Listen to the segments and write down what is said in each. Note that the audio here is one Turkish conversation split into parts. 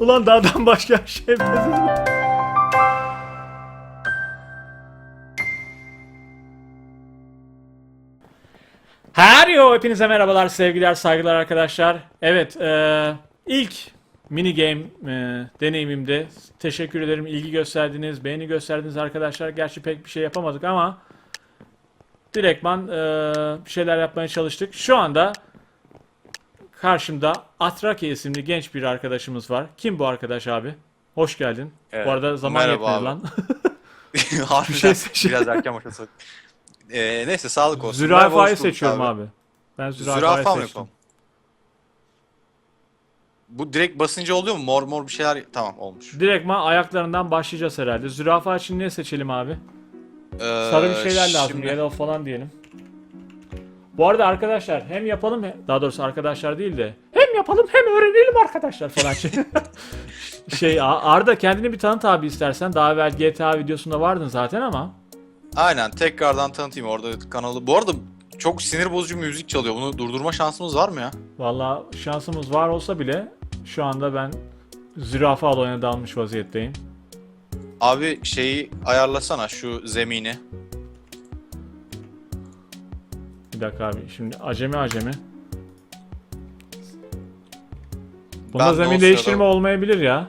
Ulan dağdan başka şey yapmadın. Heryo hepinize merhabalar sevgiler saygılar arkadaşlar. Evet eee, ilk mini game eee, deneyimimde teşekkür ederim ilgi gösterdiniz beğeni gösterdiniz arkadaşlar. Gerçi pek bir şey yapamadık ama direktman eee, bir şeyler yapmaya çalıştık. Şu anda karşımda Atrake isimli genç bir arkadaşımız var. Kim bu arkadaş abi? Hoş geldin. Evet, Bu arada zaman merhaba yetmedi abi. lan. Harbiden şey biraz erken başlasak. Ee, neyse sağlık olsun. Zürafayı seçiyorum abi. Ben zürafayı Zürafa seçtim. yapalım? Bu direkt basınca oluyor mu? Mor mor bir şeyler tamam olmuş. Direktman ayaklarından başlayacağız herhalde. Zürafa için ne seçelim abi? Ee, Sarı bir şeyler lazım. şimdi- Yellow falan diyelim. Bu arada arkadaşlar hem yapalım daha doğrusu arkadaşlar değil de hem yapalım hem öğrenelim arkadaşlar falan şey. şey Arda kendini bir tanıt abi istersen. Daha evvel GTA videosunda vardın zaten ama. Aynen tekrardan tanıtayım orada kanalı. Bu arada çok sinir bozucu müzik çalıyor. Bunu durdurma şansımız var mı ya? Valla şansımız var olsa bile şu anda ben zürafa olayına dalmış vaziyetteyim. Abi şeyi ayarlasana şu zemini. Dakika abi şimdi acemi acemi. Bunda Ben de zemin değiştirme sırada- olmayabilir ya.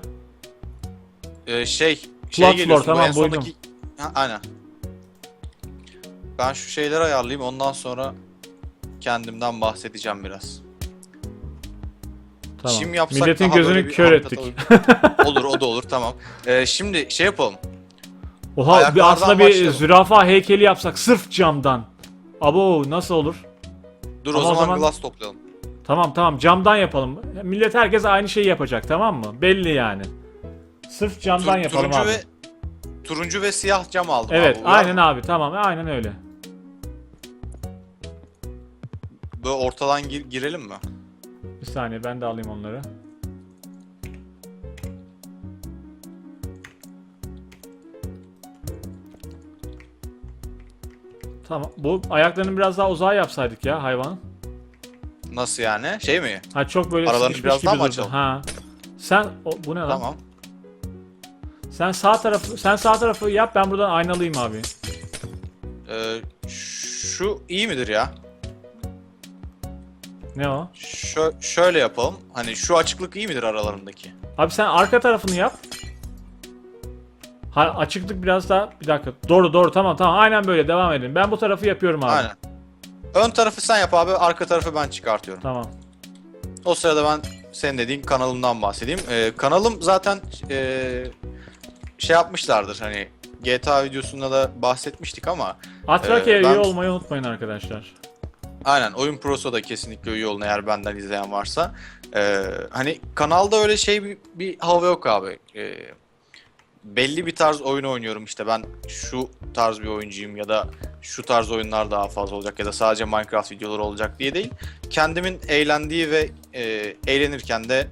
Ee, şey şey Floor, geliyorsun bu tamam, en buydum. sondaki... Ha, aynen. Ben şu şeyleri ayarlayayım ondan sonra kendimden bahsedeceğim biraz. Tamam. Çim yapsak Milletin daha böyle gözünü bir kör ettik. olur. olur o da olur tamam. Ee, şimdi şey yapalım. Oha bir Ayaklardan aslında bir başlayalım. zürafa heykeli yapsak sırf camdan. Abo nasıl olur? Dur Ama o zaman, zaman- glass toplayalım. Tamam tamam camdan yapalım. Millet herkes aynı şeyi yapacak tamam mı? Belli yani. Sırf camdan Tur- yapalım turuncu abi. ve turuncu ve siyah cam aldım Evet abi. Uyar aynen mı? abi tamam aynen öyle. Böyle ortadan gir- girelim mi? Bir saniye ben de alayım onları. Tamam. Bu ayaklarını biraz daha uzağa yapsaydık ya hayvanın. Nasıl yani? Şey mi? Ha çok böyle Aralarını sıkışmış biraz gibi daha mı durdu. açalım? Ha. Sen o, bu ne lan? Tamam. Sen sağ tarafı sen sağ tarafı yap ben buradan aynalıyım abi. Ee, şu iyi midir ya? Ne o? Şö- şöyle yapalım. Hani şu açıklık iyi midir aralarındaki? Abi sen arka tarafını yap. Ha, açıklık biraz daha bir dakika. Doğru doğru tamam tamam aynen böyle devam edin. Ben bu tarafı yapıyorum abi. Aynen. Ön tarafı sen yap abi, arka tarafı ben çıkartıyorum. Tamam. O sırada ben senin dediğin kanalımdan bahsedeyim. Ee, kanalım zaten ee, şey yapmışlardır hani GTA videosunda da bahsetmiştik ama Atrakya'ya Ee, ben- üye olmayı unutmayın arkadaşlar. aynen Oyun Pro'sa da kesinlikle üye olun eğer benden izleyen varsa. Ee, hani kanalda öyle şey bir, bir hava yok abi. Ee, belli bir tarz oyun oynuyorum işte ben şu tarz bir oyuncuyum ya da şu tarz oyunlar daha fazla olacak ya da sadece Minecraft videoları olacak diye değil. Kendimin eğlendiği ve e, eğlenirken de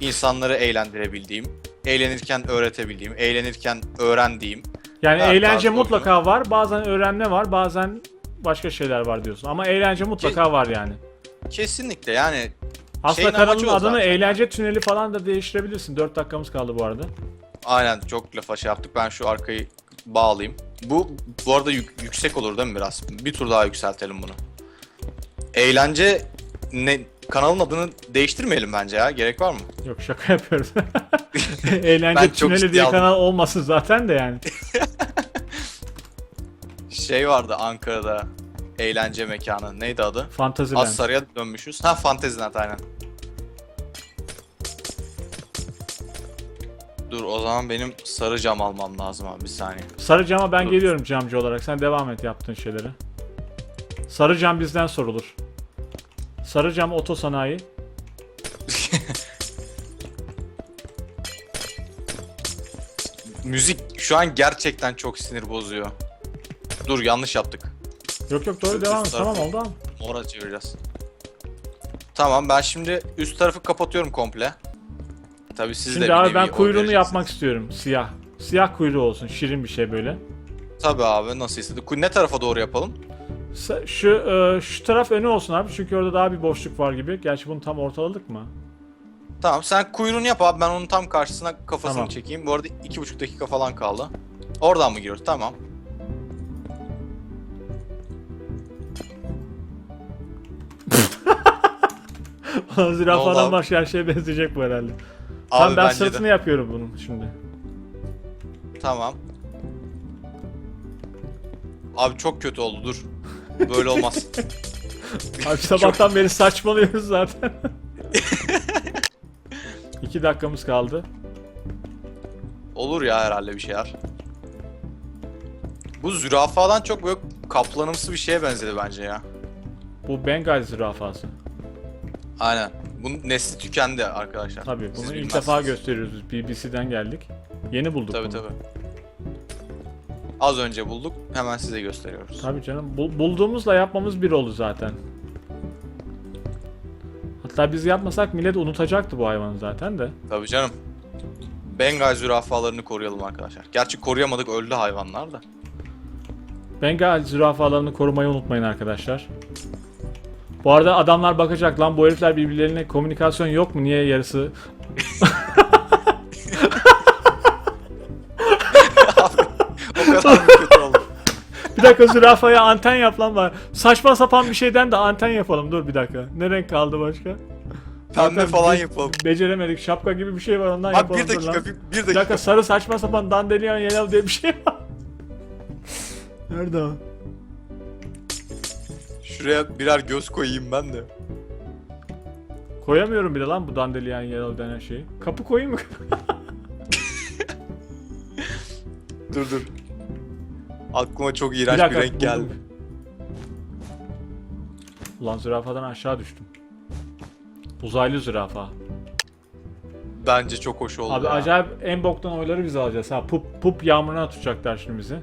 insanları eğlendirebildiğim, eğlenirken öğretebildiğim, eğlenirken öğrendiğim. Yani eğlence mutlaka var. Bazen öğrenme var. Bazen başka şeyler var diyorsun. Ama eğlence mutlaka var yani. Kesinlikle yani Aslında kanalın adını zaten. eğlence tüneli falan da değiştirebilirsin. 4 dakikamız kaldı bu arada. Aynen çok lafa şey yaptık. Ben şu arkayı bağlayayım. Bu bu arada yük- yüksek olur değil mi biraz? Bir tur daha yükseltelim bunu. Eğlence ne kanalın adını değiştirmeyelim bence ya. Gerek var mı? Yok şaka yapıyoruz. eğlence Ben çok tüneli ciddiye diye aldım. kanal olmasın zaten de yani. Şey vardı Ankara'da eğlence mekanı. Neydi adı? Fantasyland. Az sarıya dönmüşüz. Ha Fantasyland aynen. Dur o zaman benim sarı cam almam lazım abi bir saniye. Sarı cama ben Dur. geliyorum camcı olarak. Sen devam et yaptığın şeyleri. Sarı cam bizden sorulur. Sarı cam otosanayi. Müzik şu an gerçekten çok sinir bozuyor. Dur yanlış yaptık. Yok yok doğru devam et. tarafı. Tamam oldu abi. Mora çevireceğiz. Tamam ben şimdi üst tarafı kapatıyorum komple. Tabii siz de Şimdi bir abi ben kuyruğunu yapmak istiyorum. Siyah. Siyah kuyruğu olsun. Şirin bir şey böyle. Tabii abi nasıl istedik. Ne tarafa doğru yapalım? Sa- Şu e, şu taraf önü olsun abi. Çünkü orada daha bir boşluk var gibi. Gerçi bunu tam ortaladık mı? Tamam sen kuyruğunu yap abi ben onun tam karşısına kafasını Tamam. çekeyim. Bu arada iki buçuk dakika falan kaldı. Oradan mı giriyoruz? Tamam. Zürafadan abi? başka her şeye benzeyecek bu herhalde. Abi ben bence sırtını de. yapıyorum bunun şimdi. Tamam. Abi çok kötü oldu dur. Böyle olmaz. Abi sabahtan beri saçmalıyoruz zaten. İki dakikamız kaldı. Olur ya herhalde bir şeyler. Bu zürafadan çok böyle kaplanımsı bir şeye benzedi bence ya. Bu Bengal zürafası. Aynen. Bunun nesli tükendi arkadaşlar. Tabii Siz bunu ilk bilmezsiniz. defa gösteriyoruz. BBC'den geldik. Yeni bulduk Tabii bunu. tabii. Az önce bulduk. Hemen size gösteriyoruz. Tabii canım. Bu- bulduğumuzla yapmamız bir oldu zaten. Hatta biz yapmasak millet unutacaktı bu hayvanı zaten de. Tabii canım. Bengal zürafalarını koruyalım arkadaşlar. Gerçi koruyamadık öldü hayvanlar da. Bengal zürafalarını korumayı unutmayın arkadaşlar. Bu arada adamlar bakacak lan bu herifler birbirlerine komünikasyon yok mu? Niye yarısı O kadar mı kötü oldu? Bir dakika zürafaya anten yap lan var. Saçma sapan bir şeyden de anten yapalım. Dur bir dakika. Ne renk kaldı başka? Pembe Zaten falan biz yapalım. Beceremedik. Şapka gibi bir şey var ondan Abi yapalım. bir dur dakika, lan. bir, bir Bir dakika. dakika sarı saçma sapan dandelion yellow diye bir şey var. Nerede o? Şuraya birer göz koyayım ben de. Koyamıyorum bile lan bu dandelion yellow denen şeyi. Kapı koyayım mı? Dur dur. Aklıma çok bir iğrenç bir, dakika. renk geldi. buldum. Ulan zürafadan aşağı düştüm. Uzaylı zürafa. Bence çok hoş oldu Abi ya. acayip en boktan oyları biz alacağız ha. Pup pup yağmuruna tutacaklar şimdi bizi.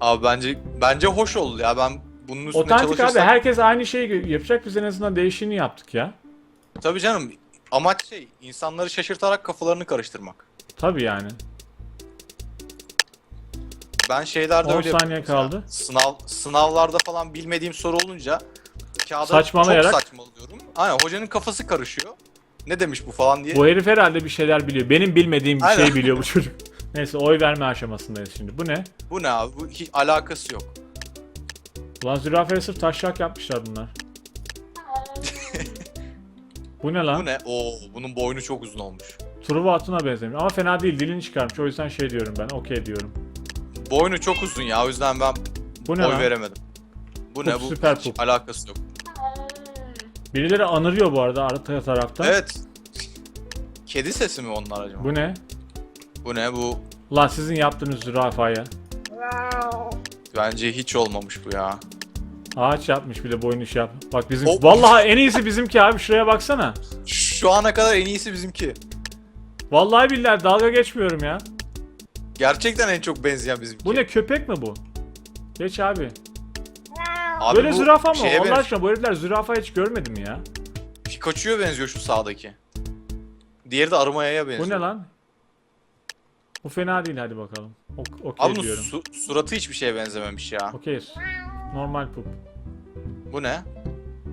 Abi bence bence hoş oldu ya. Ben bunun üstüne Otantik abi çalışırsam... herkes aynı şeyi yapacak biz en azından değişini yaptık ya. Tabii canım. Amaç şey, insanları şaşırtarak kafalarını karıştırmak. Tabii yani. Ben şeylerde 10 öyle saniye kaldı. Sınav sınavlarda falan bilmediğim soru olunca kağıda Saçmalayarak. çok saçmalıyorum. Aynen hocanın kafası karışıyor. Ne demiş bu falan diye. Bu herif herhalde bir şeyler biliyor. Benim bilmediğim bir Aynen. şey biliyor bu çocuk. Neyse oy verme aşamasındayız şimdi. Bu ne? Bu ne abi? Bu hiç alakası yok. Ulan zürafaya sırf taşrak yapmışlar bunlar. bu ne lan? Bu ne? Oo, bunun boynu çok uzun olmuş. Truva atına benzemiş. Ama fena değil. Dilini çıkarmış. O yüzden şey diyorum ben. Okey diyorum. Boynu çok uzun ya. O yüzden ben Bu ne oy lan? veremedim. Bu Pup, ne? Bu süper hiç pup. alakası yok. Birileri anırıyor bu arada arka taraftan. Evet. Kedi sesi mi onlar acaba? Bu, Bu ne? ne? Bu Lan sizin yaptığınız zürafaya. Bence hiç olmamış bu ya. Ağaç yapmış bile boynu iş yap. Bak bizim Hop. vallahi en iyisi bizimki abi şuraya baksana. Şu ana kadar en iyisi bizimki. Vallahi billahi dalga geçmiyorum ya. Gerçekten en çok benzeyen bizimki. Bu ne köpek mi bu? Geç abi. Abi Böyle bu zürafa mı? şeye Allah benziyor. aşkına bu herifler zürafa hiç görmedim ya. Pikachu'ya benziyor şu sağdaki. Diğeri de Arımaya'ya benziyor. Bu ne lan? Bu fena değil hadi bakalım. Ok okey Abi bunun diyorum. su- suratı hiçbir şeye benzememiş ya. Okeyiz. Normal pup. Bu ne?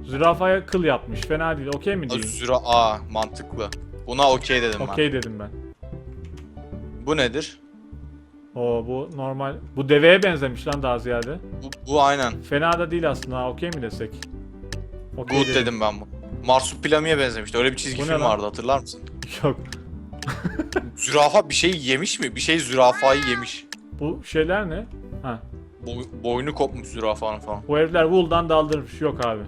Zürafaya kıl yapmış. Fena değil. Okey mi diyeyim? Züra Aa mantıklı. Buna okey dedim ben. Okey dedim ben. Bu nedir? Oo bu normal. Bu deveye benzemiş lan daha ziyade. Bu, bu aynen. Fena da değil aslında. ha, Okey mi desek? Okey Good dedim ben bu. Marsupilami'ye benzemişti. Öyle bir çizgi Bu ne film lan? vardı hatırlar mısın? Yok. Zürafa bir şey yemiş mi? Bir şey zürafayı yemiş. Bu şeyler ne? Ha. Boy- boynu kopmuş zürafanın falan. Bu herifler wool'dan daldırmış. Yok abi.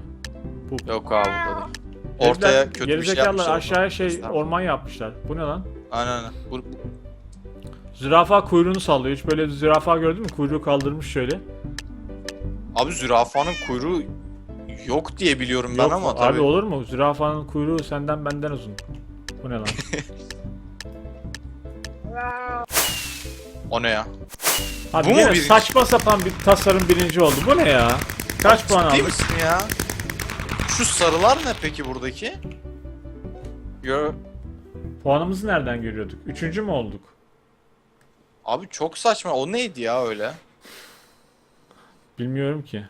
Yok abi bu da değil. Herifler Ortaya kötü bir şey yapmışlar. aşağıya şey Göster. orman yapmışlar. Bu ne lan? Aynen aynen. Bu, bu- Zürafa kuyruğunu sallıyor. Hiç böyle bir zürafa gördün mü? Kuyruğu kaldırmış şöyle. Abi zürafanın kuyruğu yok diye biliyorum ben Yok ama tabii. Abi olur mu? Zürafanın kuyruğu senden benden uzun. Bu ne lan? O ne ya? Abi Bu mu yine birinci? saçma sapan bir tasarım birinci oldu. Bu ne ya? Kaç puan Ciddi aldık? misin ya? Şu sarılar ne peki buradaki? Yo, Puanımızı nereden görüyorduk? Üçüncü mü olduk? abi çok saçma. O neydi ya öyle? Bilmiyorum ki.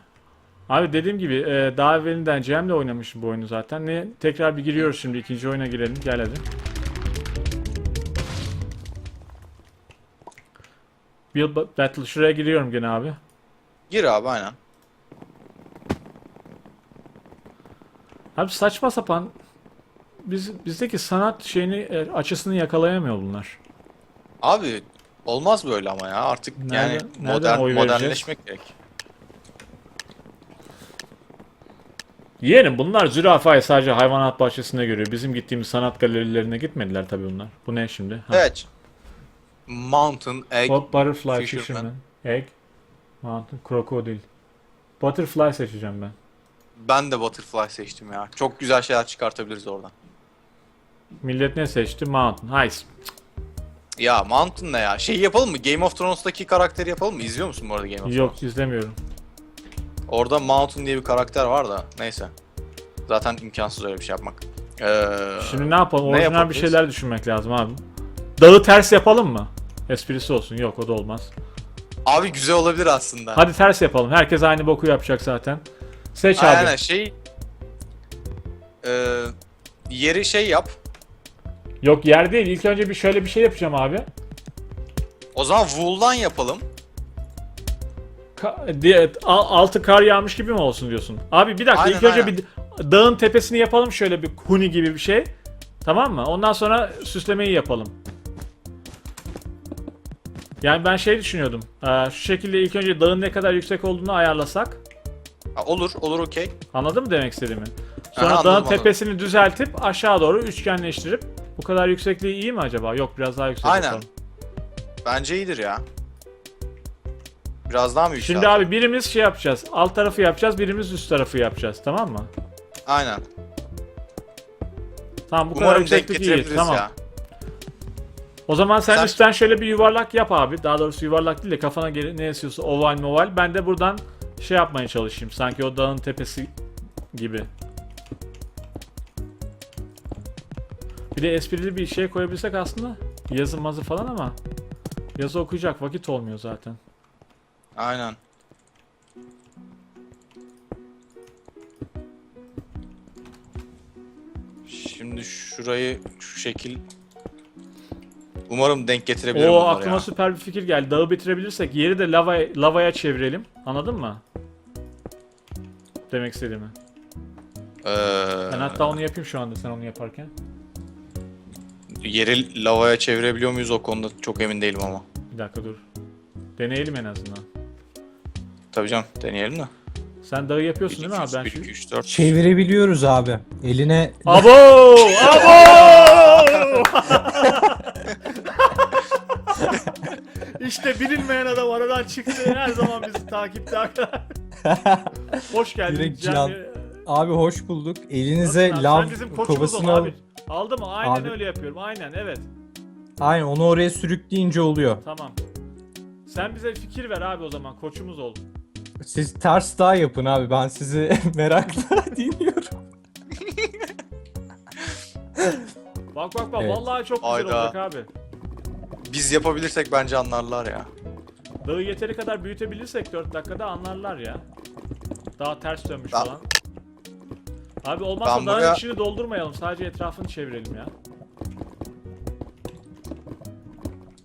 Abi dediğim gibi e, daha evvelinden Cem'le oynamışım bu oyunu zaten. Ne tekrar bir giriyoruz şimdi ikinci oyuna girelim. Gel hadi. Build ba- Battle şuraya giriyorum gene abi. Gir abi aynen. Abi saçma sapan biz bizdeki sanat şeyini e, açısını yakalayamıyor bunlar. Abi olmaz böyle ama ya artık Nereden- yani nereden modern vereceğiz? modernleşmek gerek. Yeğenim bunlar zürafayı sadece hayvanat bahçesinde görüyor. Bizim gittiğimiz sanat galerilerine gitmediler tabii bunlar. Bu ne şimdi? Ha. Evet. Mountain Egg. Hot butterfly Fisherman. fisherman. Egg. Mountain crocodile. Butterfly seçeceğim ben. Ben de Butterfly seçtim ya. Çok güzel şeyler çıkartabiliriz oradan. Millet ne seçti? Mountain. Heist. Ya Mountain ne ya? Şey yapalım mı? Game of Thrones'taki karakteri yapalım mı? İzliyor musun bu arada Game of Thrones? Yok izlemiyorum. Orada Mountain diye bir karakter var da neyse. Zaten imkansız öyle bir şey yapmak. Ee, Şimdi ne yapalım? Orijinal bir yapabiliriz? şeyler düşünmek lazım abi. Dağı ters yapalım mı? Esprisi olsun. Yok o da olmaz. Abi güzel olabilir aslında. Hadi ters yapalım. Herkes aynı boku yapacak zaten. Seç abi. Aynen şey... Ee, yeri şey yap. Yok yer değil. İlk önce bir şöyle bir şey yapacağım abi. O zaman wool'dan yapalım. Ka- diye, al- altı kar yağmış gibi mi olsun diyorsun? Abi bir dakika Aynen, ilk önce aynen. bir dağın tepesini yapalım şöyle bir huni gibi bir şey. Tamam mı? Ondan sonra süslemeyi yapalım. Yani ben şey düşünüyordum. Ee, şu şekilde ilk önce dağın ne kadar yüksek olduğunu ayarlasak. Ha, olur, olur okey. Anladın mı demek istediğimi? Sonra Aha, dağın anladım, tepesini düzeltip aşağı doğru üçgenleştirip bu kadar yüksekliği iyi mi acaba? Yok biraz daha yüksek Aynen. yapalım. Bence iyidir ya. Biraz daha mı yükseltelim? Şimdi abi birimiz şey yapacağız. Alt tarafı yapacağız, birimiz üst tarafı yapacağız. Tamam mı? Aynen. Tamam bu kadar Umarım denk yükseklik iyi. Tamam. ya. O zaman sen, Sen- üstten şöyle bir yuvarlak yap abi. Daha doğrusu yuvarlak değil de kafana geri ne esiyorsa oval moval. Ben de buradan şey yapmaya çalışayım. Sanki o dağın tepesi gibi. Bir de esprili bir şey koyabilsek aslında. Yazı mazı falan ama. Yazı okuyacak vakit olmuyor zaten. Aynen. Şimdi şurayı şu şekil Umarım denk getirebilirim O aklıma ya. süper bir fikir geldi. Dağı bitirebilirsek yeri de lava, lavaya çevirelim. Anladın mı? Demek istediğimi. Ee, Ben hatta onu yapayım şu anda sen onu yaparken. yeri lavaya çevirebiliyor muyuz o konuda çok emin değilim ama. Bir dakika dur. Deneyelim en azından. Tabii canım deneyelim de. Sen dağı yapıyorsun 1, değil mi abi? 2, Ben 3, şu... 2, 3, 4. Çevirebiliyoruz abi. Eline Abo! Abo! Bilinmeyen adam aradan çıktı. Her zaman bizi takipte arkadaşlar. Hoş geldin. Direkt Cem. can- abi hoş bulduk. Elinize lav Sen bizim koçumuz ol kovasını al. abi. Aldı mı? Aynen Abi- öyle yapıyorum. Aynen evet. Aynen onu oraya sürükleyince oluyor. Tamam. Sen bize fikir ver abi o zaman. Koçumuz ol. Siz ters daha yapın abi. Ben sizi merakla dinliyorum. Bak bak bak. Evet. Vallahi çok güzel Hayda. olacak abi. Biz yapabilirsek bence anlarlar ya. Dağı yeteri kadar büyütebilirsek 4 dakikada anlarlar ya. Daha ters dönmüş Ben- falan. Abi olmazsa Ben dağın buraya- içini doldurmayalım. Sadece etrafını çevirelim ya.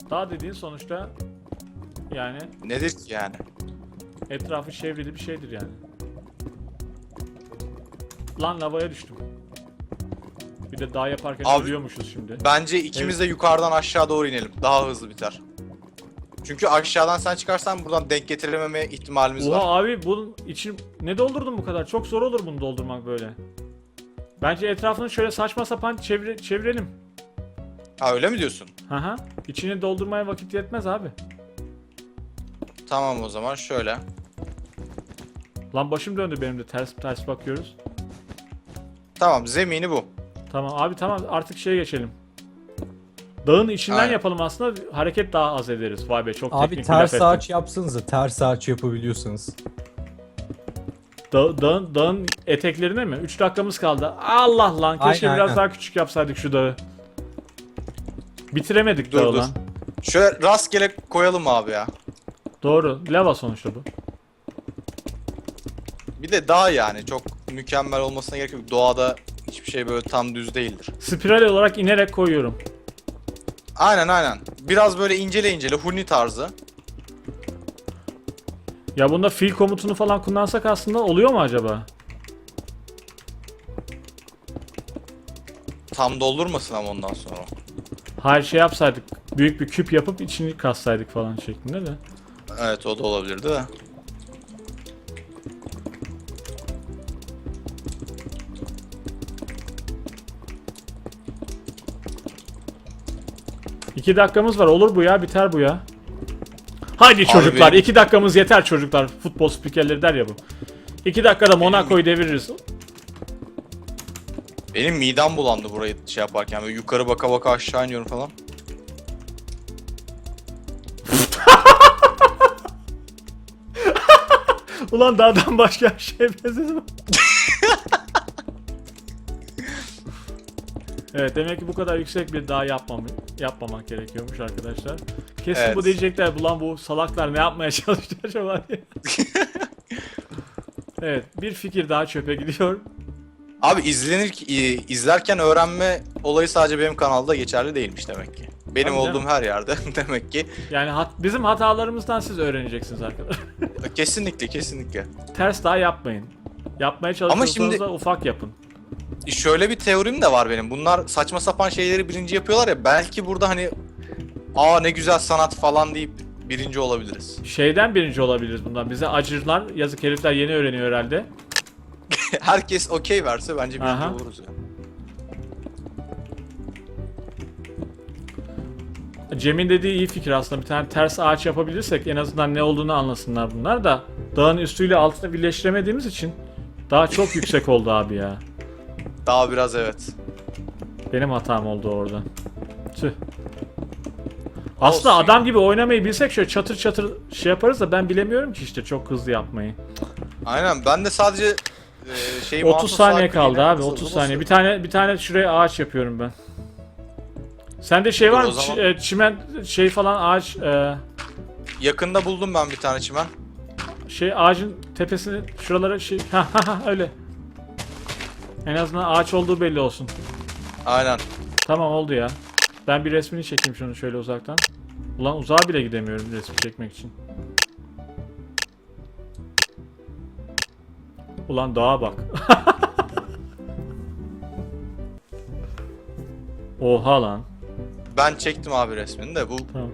Dağ dediğin sonuçta yani Nedir ki yani? etrafı çevrili bir şeydir yani. Lan lavaya düştüm. De dağ yaparken Abi- ölüyormuşuz şimdi. Bence ikimiz de yukarıdan aşağı doğru inelim. Daha hızlı biter. Çünkü aşağıdan sen çıkarsan buradan denk getirememe ihtimalimiz Oha var. abi bunun için ne doldurdun bu kadar? Çok zor olur bunu doldurmak böyle. Bence etrafını şöyle saçma sapan çevire, çevirelim. Ha öyle mi diyorsun? Haha. İçini doldurmaya vakit yetmez abi. Tamam o zaman şöyle. Lan başım döndü benim de ters ters bakıyoruz. Tamam zemini bu. Tamam abi tamam artık şeye geçelim. Dağın içinden Aynen. yapalım aslında hareket daha az ederiz. Vay be çok Abi teknik bir laf ters ettim. ağaç yapsanıza. Ters ağaç yapabiliyorsanız. Da- dağın, dağın eteklerine mi? 3 dakikamız kaldı. Allah lan keşke Aynen, biraz aynen. daha küçük yapsaydık şu dağı. Bitiremedik Dur, dağı dur. lan. Şöyle rastgele koyalım abi ya. Doğru. Lava sonuçta bu. Bir de dağ yani çok mükemmel olmasına gerek yok. Doğada hiçbir şey böyle tam düz değildir. Spiral olarak inerek koyuyorum. Aynen aynen. Biraz böyle incele incele huni tarzı. Ya bunda fiil komutunu falan kullansak aslında oluyor mu acaba? Tam doldurmasın ama ondan sonra. Hayır şey yapsaydık. Büyük bir küp yapıp içini kassaydık falan şeklinde de. Evet o da olabilirdi de. İki dakikamız var. Olur bu ya. Biter bu ya. Haydi çocuklar. benim- iki dakikamız yeter çocuklar. Futbol spikerleri der ya bu. İki dakikada Monaco'yu deviririz. Benim midem bulandı burayı şey yaparken. Böyle yukarı baka baka aşağı iniyorum falan. Ulan dağdan başka bir şey benzedi evet demek ki bu kadar yüksek bir dağ yapmam, yapmamak gerekiyormuş arkadaşlar. Kesin Evet. bu diyecekler ulan bu salaklar ne yapmaya çalıştı acaba diye. evet bir fikir daha çöpe gidiyor. Abi izlenir i- izlerken öğrenme olayı sadece benim kanalda geçerli değilmiş demek ki. Benim Tabii olduğum canım. her yerde demek ki. Yani hat- bizim hatalarımızdan siz öğreneceksiniz arkadaşlar. Kesinlikle kesinlikle. Ters daha yapmayın. Yapmaya çalışıyorsanız şimdi- da ufak yapın. Şöyle bir teorim de var benim. Bunlar saçma sapan şeyleri birinci yapıyorlar ya. Belki burada hani aa ne güzel sanat falan deyip birinci olabiliriz. Şeyden birinci olabiliriz bundan. Bize acırlar. Yazık herifler yeni öğreniyor herhalde. Herkes okey verse bence birinci Aha. oluruz ya. Cem'in dediği iyi fikir aslında. Bir tane ters ağaç yapabilirsek en azından ne olduğunu anlasınlar bunlar da. Dağın üstüyle altını birleştiremediğimiz için daha çok yüksek oldu abi ya. Daha biraz evet. Benim hatam oldu orada. Tüh. Aslında Olsun. adam gibi oynamayı bilsek şöyle çatır çatır şey yaparız da ben bilemiyorum ki işte çok hızlı yapmayı. Aynen ben de sadece e, şey 30 mouse saniye kaldı abi basılı 30 basılı. saniye. Bir tane bir tane şuraya ağaç yapıyorum ben. Sende şey Dur, var o mı? zaman- Ç- e, çimen şey falan ağaç e, Yakında buldum ben bir tane çimen. şey ağacın tepesini şuralara şey ha ha ha öyle. En azından ağaç olduğu belli olsun. Aynen. Tamam oldu ya. Ben bir resmini çekeyim şunu şöyle uzaktan. Ulan uzağa bile gidemiyorum resim çekmek için. Ulan dağa bak. Oha lan. Ben çektim abi resmini de bu Tamam.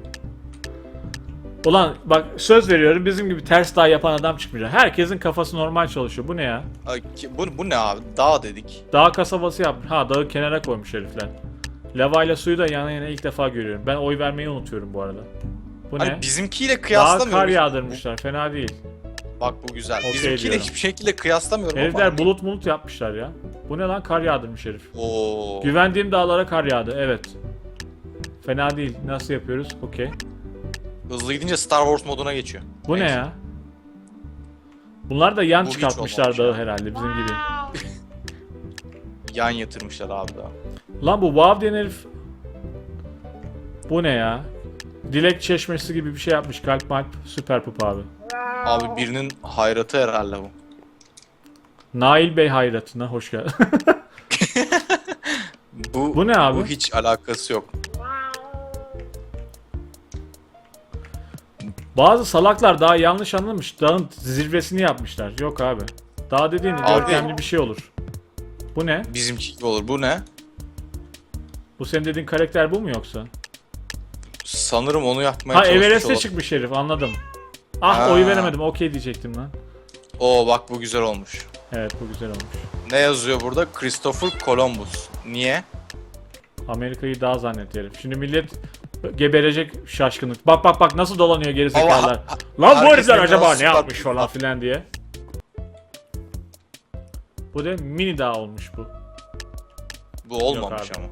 Ulan bak söz veriyorum bizim gibi ters dağ yapan adam çıkmayacak. Herkesin kafası normal çalışıyor. Bu ne ya? Ay, ki- bu, bu ne abi? Dağ dedik. Dağ kasabası yapmış. Ha dağı kenara koymuş herifler. Lava ile suyu da yana yana ilk defa görüyorum. Ben oy vermeyi unutuyorum bu arada. Bu Hani ne? bizimkiyle Dağa kıyaslamıyorum. kar yağdırmışlar. Fena değil. Bak bu güzel. Okey bizimkiyle diyorum. hiçbir şekilde kıyaslamıyorum Herifler ama. hani- bulut bulut yapmışlar ya. Bu ne lan? Kar yağdırmış herif. Oo. Güvendiğim dağlara kar yağdı. Evet. Fena değil. Nasıl yapıyoruz? Okey. Hızlı gidince Star Wars moduna geçiyor. Bu ne ya? Bunlar da yan Bu hiç çıkartmışlar olmamış dağı herhalde bizim gibi. Yan yatırmışlar abi daha. Lan bu Wow diyen herif... Bu ne ya? Dilek çeşmesi gibi bir şey yapmış. Kalp malp süper pup abi. Abi birinin hayratı herhalde bu. Nail Bey hayratına hoş geldin. Bu, Bu ne abi? Bu hiç alakası yok. Bazı salaklar daha yanlış anlamış. Dağın zirvesini yapmışlar. Yok abi. Dağ dediğin Abi- görkemli bir şey olur. Bu ne? Bizimki gibi olur. Bu ne? Bu senin dediğin karakter bu mu yoksa? Sanırım onu yapmaya Ha çalışmış Everest'e olabilir. çıkmış herif anladım. Ah Ha. oy veremedim okey diyecektim lan. Oo bak bu güzel olmuş. Evet bu güzel olmuş. Ne yazıyor burada? Christopher Columbus. Niye? Amerika'yı daha zannetti herif. Şimdi millet geberecek şaşkınlık. Bak bak bak nasıl dolanıyor gerizekalılar. Lan bu herifler acaba ne yapmış falan filan diye. Bu da mini dağ olmuş bu. Bu olmamış ama.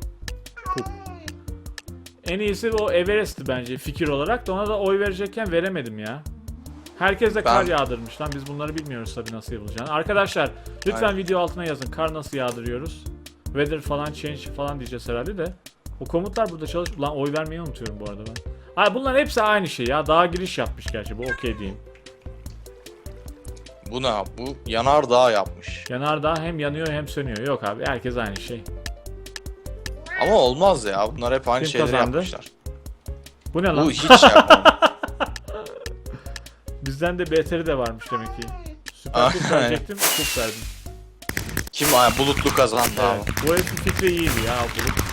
En iyisi o Everest'ti bence fikir olarak da ona da oy verecekken veremedim ya. Herkes de kar Ben- yağdırmış lan biz bunları bilmiyoruz tabii nasıl yapılacağını. Arkadaşlar lütfen Aynen. video altına yazın kar nasıl yağdırıyoruz. Weather falan change falan diyeceğiz herhalde de. O komutlar burada çalış... Lan oy vermeyi unutuyorum bu arada ben. Ay bunların hepsi aynı şey ya. Daha giriş yapmış gerçi bu okey diyeyim. Bu ne abi? Bu yanardağ yapmış. Yanardağ hem yanıyor hem sönüyor. Yok abi herkes aynı şey. Ama olmaz ya. Bunlar hep aynı Kim şeyleri kazandı? yapmışlar. Bu ne lan? Bu hiç yapmamış. Bizden de beteri de varmış demek ki. Süper kup verecektim, kup verdim. Kim bulutlu kazandı abi. Bu herifin fikri iyiydi ya bu.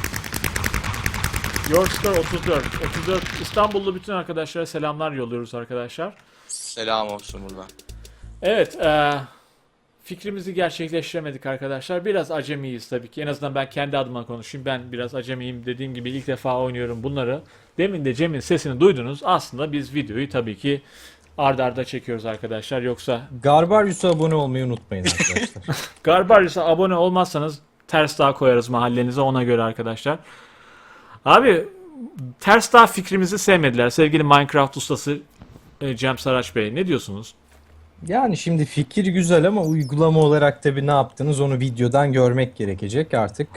Yorkshire 34. 34 İstanbullu bütün arkadaşlara selamlar yolluyoruz arkadaşlar. Selam olsun buradan. Evet, eee, fikrimizi gerçekleştiremedik arkadaşlar. Biraz acemiyiz tabii ki. En azından ben kendi adıma konuşayım. Ben biraz acemiyim. Dediğim gibi ilk defa oynuyorum bunları. Demin de Cem'in sesini duydunuz. Aslında biz videoyu tabii ki ardarda arda çekiyoruz arkadaşlar. Yoksa Garbarius'a abone olmayı unutmayın arkadaşlar. Garbarius'a abone olmazsanız ters dağ koyarız mahallenize ona göre arkadaşlar. Abi ters dağ fikrimizi sevmediler. Sevgili Minecraft ustası e, Cem Saraç Bey ne diyorsunuz? yani şimdi fikir güzel ama uygulama olarak tabii ne yaptınız onu videodan görmek gerekecek artık.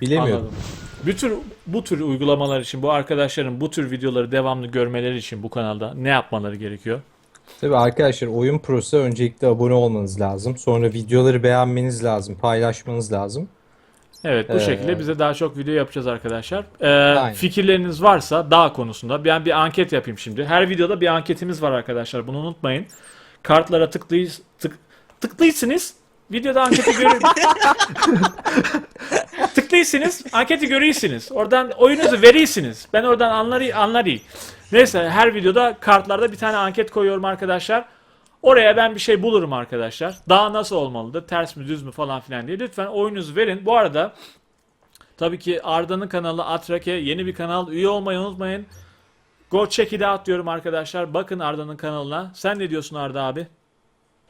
Bilemiyorum. Anladım. Bu tür, bu tür uygulamalar için bu arkadaşların bu tür videoları devamlı görmeleri için bu kanalda ne yapmaları gerekiyor? Tabii arkadaşlar Oyun Pro'sa öncelikle abone olmanız lazım. Sonra videoları beğenmeniz lazım, paylaşmanız lazım. Evet bu Ee, şekilde bize daha çok video yapacağız arkadaşlar. Ee, fikirleriniz varsa dağ konusunda ben bir anket yapayım şimdi. Her videoda bir anketimiz var arkadaşlar bunu unutmayın. Kartlara tıklayı tık, tıklaysınız. Videoda anketi görür. Tıklaysınız, anketi görüyorsunuz. Oradan oyunuzu veriyorsunuz. Ben oradan anları anları. Neyse her videoda kartlarda bir tane anket koyuyorum arkadaşlar. Oraya ben bir şey bulurum arkadaşlar. Daha nasıl olmalıdır? Ters mi düz mü falan filan diye. Lütfen oyunuzu verin. Bu arada tabii ki Arda'nın kanalı Atrake yeni bir kanal. Üye olmayı unutmayın. Go check it out diyorum arkadaşlar. Bakın Arda'nın kanalına. Sen ne diyorsun Arda abi?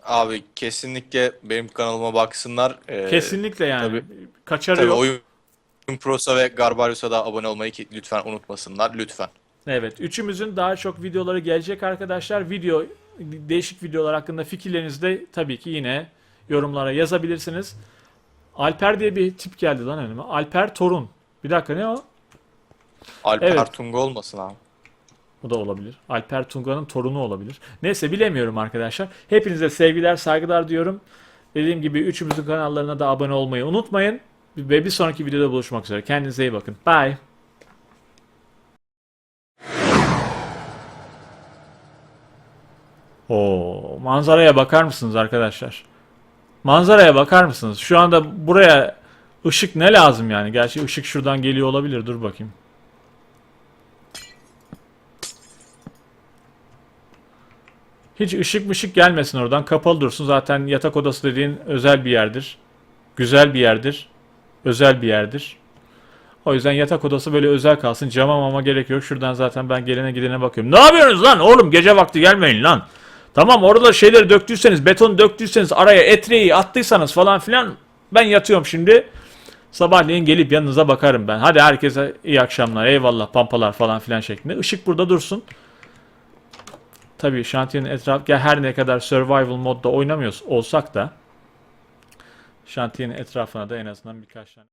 Abi kesinlikle benim kanalıma baksınlar. Ee, Kesinlikle yani. tabii. Kaçarı Tabii yok. oyun Pro'sa ve Garbarius'a da abone olmayı lütfen unutmasınlar. Lütfen. Evet, üçümüzün daha çok videoları gelecek arkadaşlar. Video değişik videolar hakkında fikirlerinizi de tabii ki yine yorumlara yazabilirsiniz. Alper diye bir tip geldi lan önüme. Alper Torun. Bir dakika ne o? Alper Evet. Tunga olmasın abi. O da olabilir. Alper Tunga'nın torunu olabilir. Neyse bilemiyorum arkadaşlar. Hepinize sevgiler, saygılar diyorum. Dediğim gibi üçümüzün kanallarına da abone olmayı unutmayın. Ve bir sonraki videoda buluşmak üzere. Kendinize iyi bakın. Bye. Oo, manzaraya bakar mısınız arkadaşlar? Manzaraya bakar mısınız? Şu anda buraya ışık ne lazım yani? Gerçi ışık şuradan geliyor olabilir. Dur bakayım. Hiç ışık mışık gelmesin oradan. Kapalı dursun. Zaten yatak odası dediğin özel bir yerdir. Güzel bir yerdir. Özel bir yerdir. O yüzden yatak odası böyle özel kalsın. Cama mama gerek yok. Şuradan zaten ben gelene gidene bakıyorum. Ne yapıyorsunuz lan oğlum? Gece vakti gelmeyin lan. Tamam orada şeyleri döktüyseniz, beton döktüyseniz, araya etreyi attıysanız falan filan ben yatıyorum şimdi. Sabahleyin gelip yanınıza bakarım ben. Hadi herkese iyi akşamlar, eyvallah, pampalar falan filan şeklinde. Işık burada dursun. Tabii şantiyenin etrafı, her ne kadar survival modda oynamıyoruz olsak da şantiyenin etrafına da en azından birkaç tane